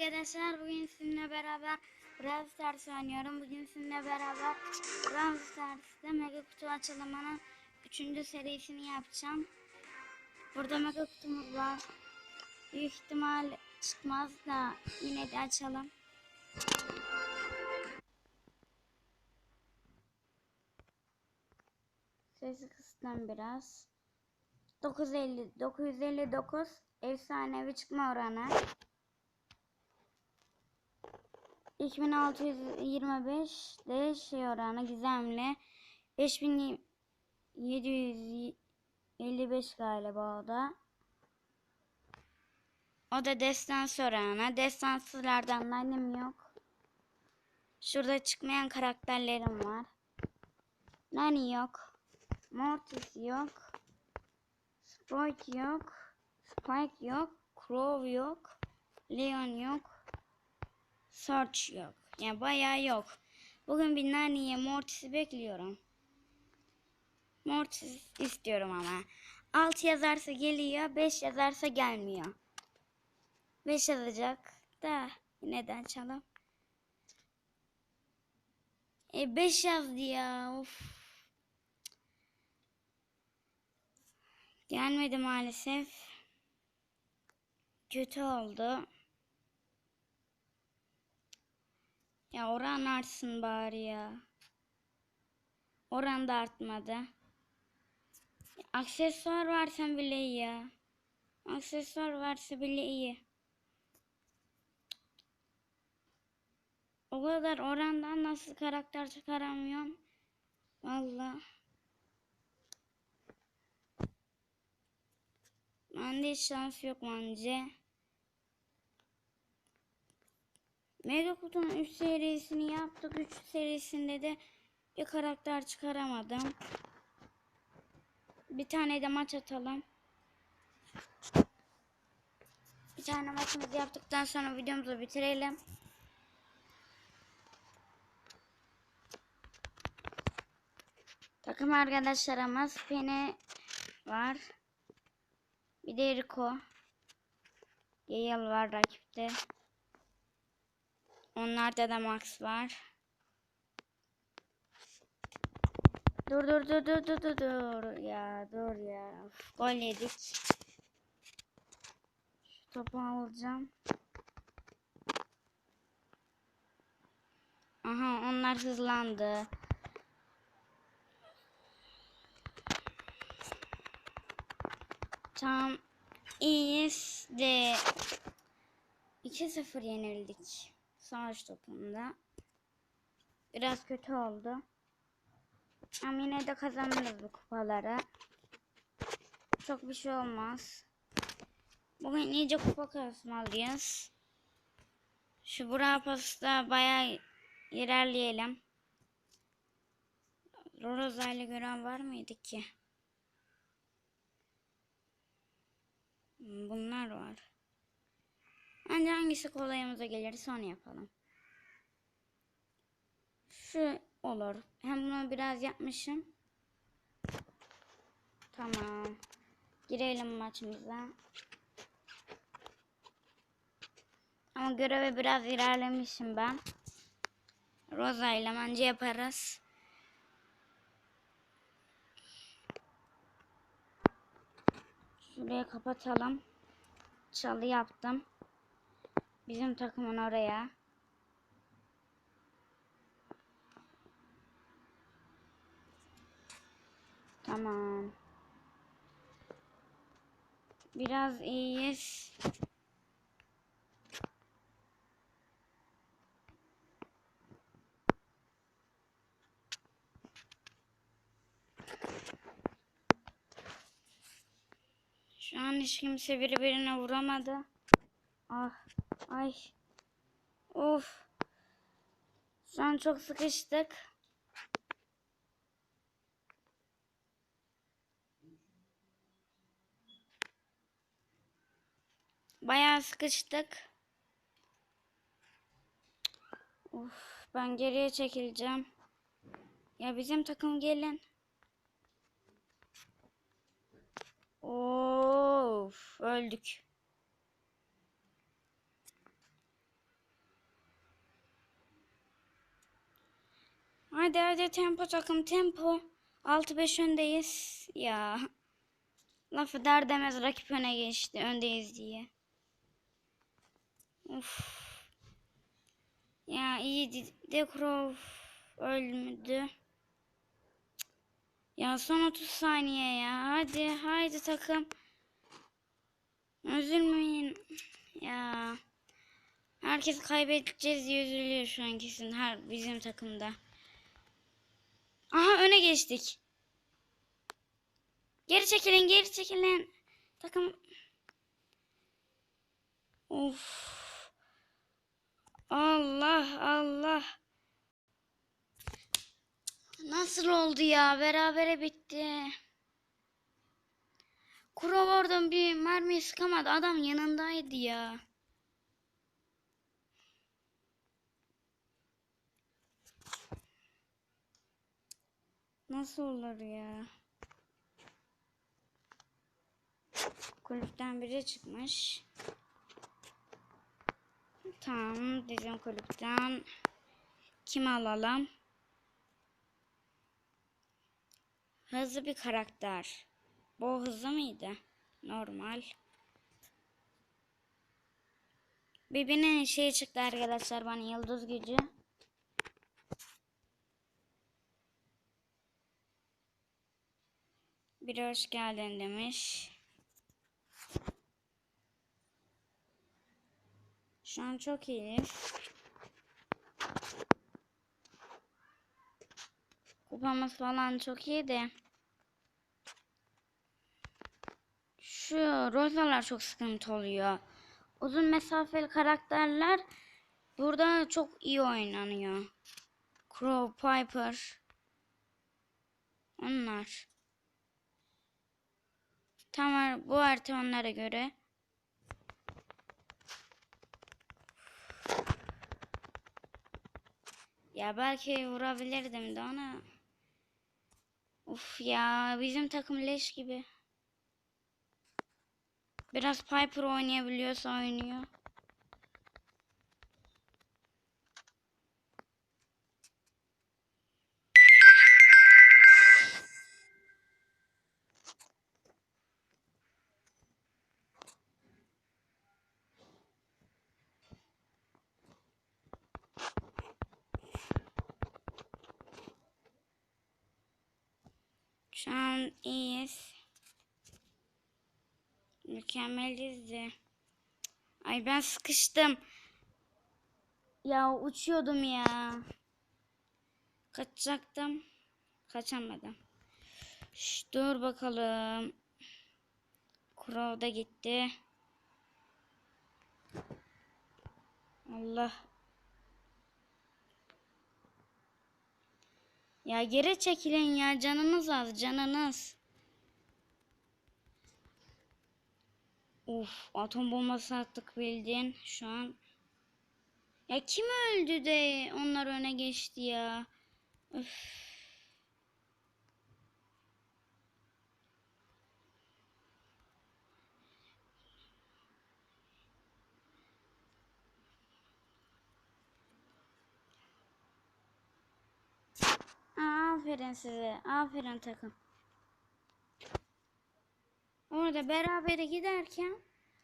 Arkadaşlar bugün sizinle beraber Brawl Stars oynuyorum. Bugün sizinle beraber Brawl Stars'ta Mega Kutu açılımının 3. serisini yapacağım. Burada Mega Kutumuz var. Büyük ihtimal çıkmaz da yine de açalım. Sesi kıstım biraz. 950 959 efsanevi çıkma oranı. 2625 de şey oranı gizemli. 5755 galiba o da. O da destansı oranı. Destansızlardan da annem yok. Şurada çıkmayan karakterlerim var. Nani yok. Mortis yok. Spike yok. Spike yok. Crow yok. Leon yok. Search yok. Yani bayağı yok. Bugün bir Nani'ye Mortis'i bekliyorum. Mortis istiyorum ama. 6 yazarsa geliyor, 5 yazarsa gelmiyor. 5 yazacak da neden çalalım? E 5 yazdı ya. Of. Gelmedi maalesef. Kötü oldu. Ya oran artsın bari ya. Oran da artmadı. Aksesuar versen bile iyi ya. Aksesuar verse bile iyi. O kadar orandan nasıl karakter çıkaramıyorum. Valla. Bende şans yok bence. Mega Kutu'nun 3 serisini yaptık. 3 serisinde de bir karakter çıkaramadım. Bir tane de maç atalım. Bir tane maçımızı yaptıktan sonra videomuzu bitirelim. Takım arkadaşlarımız Penny var. Bir de Rico. Gale var rakipte. Onlarda da Max var. Dur dur dur dur dur dur dur ya dur ya. Uf, gol yedik. Şu topu alacağım. Aha onlar hızlandı. Tam iyiyiz de 2-0 yenildik savaş topunda. Biraz kötü oldu. Ama yine de kazanırız bu kupaları. Çok bir şey olmaz. Bugün iyice kupa kasmalıyız. Şu Brawl Pass'ta bayağı ilerleyelim. Rosa ile gören var mıydı ki? Bunlar var. Bence hangisi kolayımıza gelirse onu yapalım. Şu olur. Hem bunu biraz yapmışım. Tamam. Girelim maçımıza. Ama göreve biraz ilerlemişim ben. Rosa ile bence yaparız. Şuraya kapatalım. Çalı yaptım. Bizim takımın oraya. Tamam. Biraz iyiyiz. Şu an hiç kimse birbirine vuramadı. Ah, ay. Of. Şu an çok sıkıştık. Bayağı sıkıştık. Of, ben geriye çekileceğim. Ya bizim takım gelin. Of, öldük. Hadi hadi tempo takım tempo. 6-5 öndeyiz. Ya. Lafı der demez rakip öne geçti. Öndeyiz diye. Uf. Ya iyi Dekrov öldü. Ya son 30 saniye ya. Hadi haydi takım. Üzülmeyin. Ya. Herkes kaybedeceğiz diye üzülüyor şu an kesin her bizim takımda. Aha öne geçtik. Geri çekilin, geri çekilin. Takım Of. Allah Allah. Nasıl oldu ya? Berabere bitti. Oradan bir mermi sıkamadı. Adam yanındaydı ya. Nasıl olur ya? Kulüpten biri çıkmış. Tamam bizim kulüpten kim alalım? Hızlı bir karakter. Bu hızlı mıydı? Normal. Birbirinin şey çıktı arkadaşlar bana yıldız gücü. Biri hoş geldin demiş. Şu an çok iyiyiz. Kupamız falan çok iyi de. Şu rozalar çok sıkıntı oluyor. Uzun mesafeli karakterler burada çok iyi oynanıyor. Crow, Piper. Onlar. Tamam bu harita onlara göre. Ya belki vurabilirdim de ona. Uf ya bizim takım leş gibi. Biraz Piper oynayabiliyorsa oynuyor. Şu an iyiyiz. Mükemmeliz de. Ay ben sıkıştım. Ya uçuyordum ya. Kaçacaktım. Kaçamadım. Şş, dur bakalım. Crow da gitti. Allah. Ya geri çekilin ya canınız az canınız. Uf atom bombası attık bildiğin şu an. Ya kim öldü de onlar öne geçti ya. Üf. Aferin size. Aferin takım. Orada berabere giderken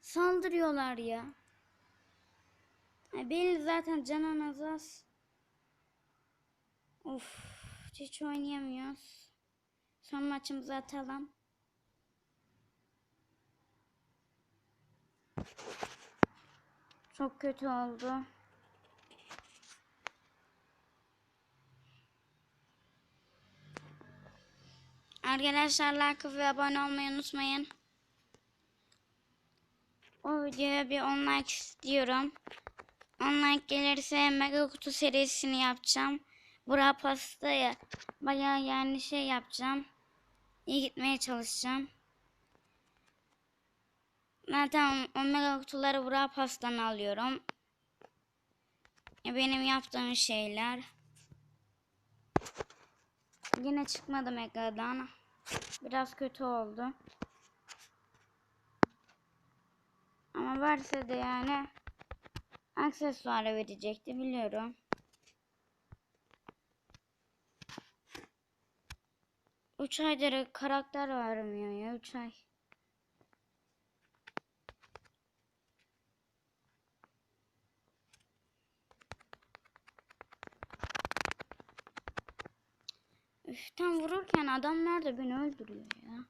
saldırıyorlar ya. Belli zaten canınız az. Of hiç oynayamıyoruz. Son maçımızı atalım. Çok kötü oldu. Arkadaşlar like ve abone olmayı unutmayın. O videoya bir 10 like istiyorum. 10 like gelirse mega kutu serisini yapacağım. Bura pastaya bayağı yani şey yapacağım. İyi gitmeye çalışacağım. Zaten o mega kutuları bura pastan alıyorum. Benim yaptığım şeyler. Yine çıkmadı Mega'dan. Biraz kötü oldu. Ama varsa da yani aksesuara verecekti biliyorum. Üç aydır karakter vermiyor ya üç ay. Vururken adam nerede beni öldürüyor ya.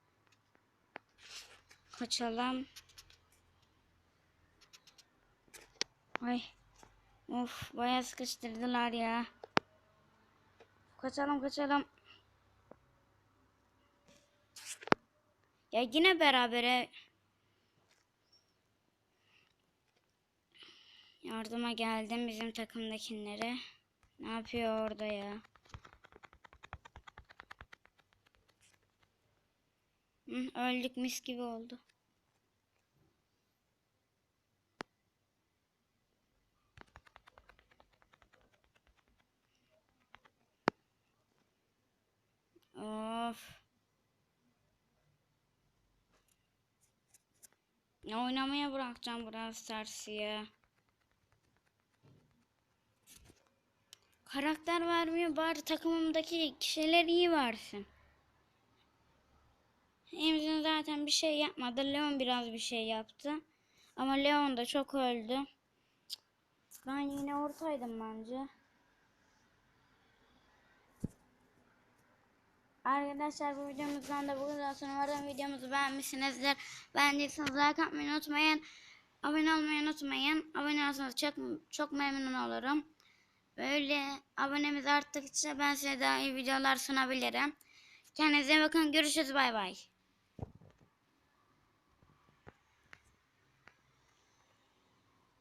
Kaçalım. Ay. Of bayağı sıkıştırdılar ya. Kaçalım kaçalım. Ya yine berabere. Yardıma geldim bizim takımdakilere. Ne yapıyor orada ya? Hı, öldük mis gibi oldu. Of. Ya oynamaya bırakacağım Brawl Stars'ı. Karakter vermiyor bari takımımdaki kişiler iyi versin. Emzin zaten bir şey yapmadı. Leon biraz bir şey yaptı. Ama Leon da çok öldü. Ben yine ortaydım bence. Arkadaşlar bu videomuzdan da bu kadar sonra umarım videomuzu beğenmişsinizdir. Beğendiyseniz like atmayı unutmayın. Abone olmayı unutmayın. Abone olursanız çok, çok memnun olurum. Böyle abonemiz arttıkça ben size daha iyi videolar sunabilirim. Kendinize bakın. Görüşürüz. Bay bay.